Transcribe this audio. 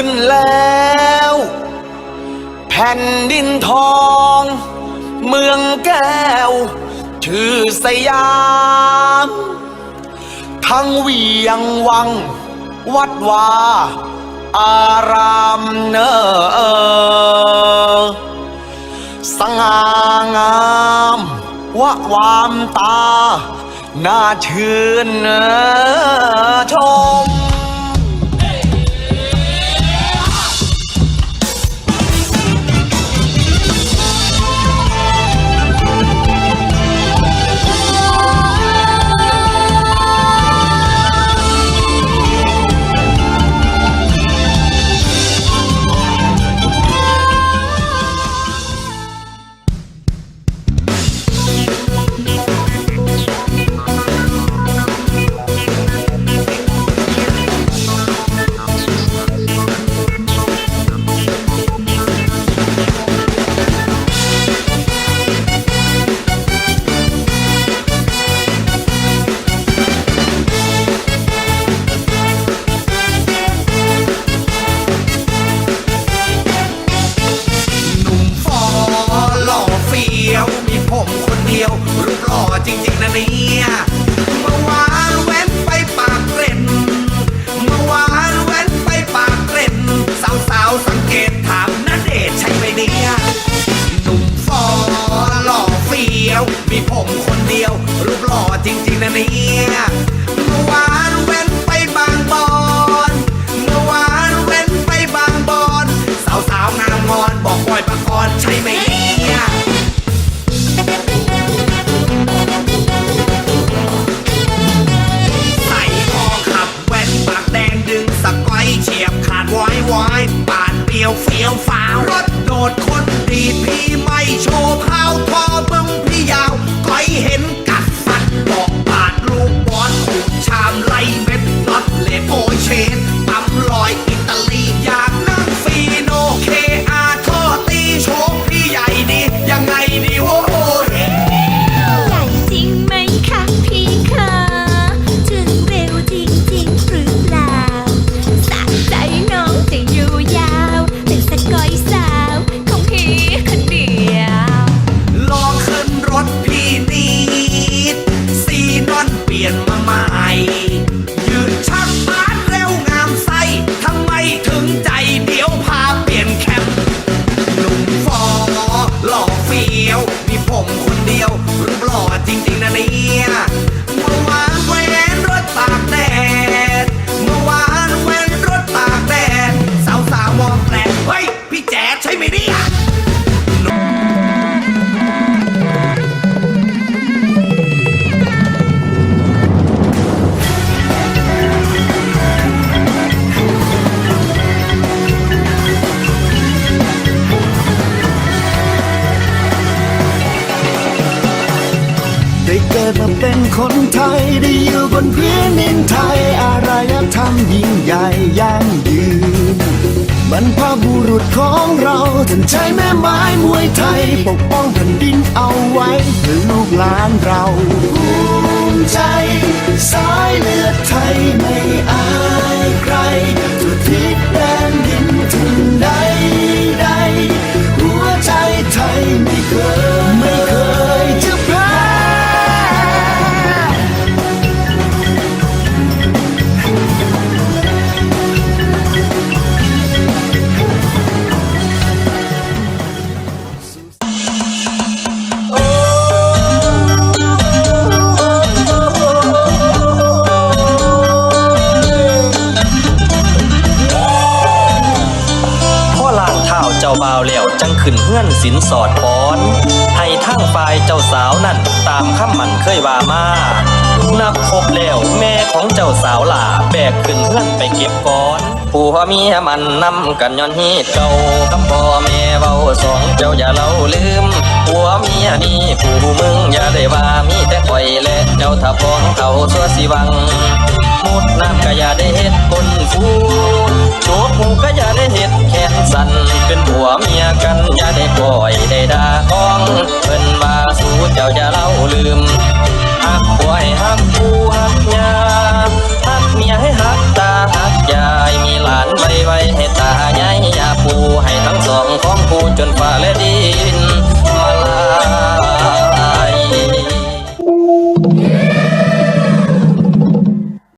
ขึ้นแล้ว แผ่นดินทอง เมืองแก้ว ชื่อสยาม ทั้งเวียงวัง วัดวา อารามเนอสง่างามวะวามตา น่าชื่นชม นพื้นดินไทยอารยธรรมยิ่งใหญ่ยั่งยืนบรรพบุรุษของเราท่านใช้แม่ไม้มวยไทย ปกป้องแผ่นดินเอาไว้เพื่อลูกหลานเราภูมิใจสายเลือดไทยไม่อาย จังขึ้นเฮือนสินสอดป้อน ให้ทั้งฝ่ายเจ้าสาวนั่นตามคำมันเคยว่ามานับครบแล้วแม่ของเจ้าสาวหล่าแบกขึ้นเฮือนไปเก็บก่อนผัวเมียมันนำกันย้อนฮีดเก่าคำพ่อแม่เว้าสองเจ้าอย่าเล่าลืมผัวเมียนี่ผู้มึงอย่าได้ว่ามีแต่ข่อยและเจ้าถ้าพ้องเขาสัวสิวังมุดน้ำก็อย่าได้เฮ็ดคนฟูโจ้โคก็อย่าได้ บ่อยได้ดาของเพิ่นมาสู้เจ้าจะเล่าลืมหักบ่อยห้ามพู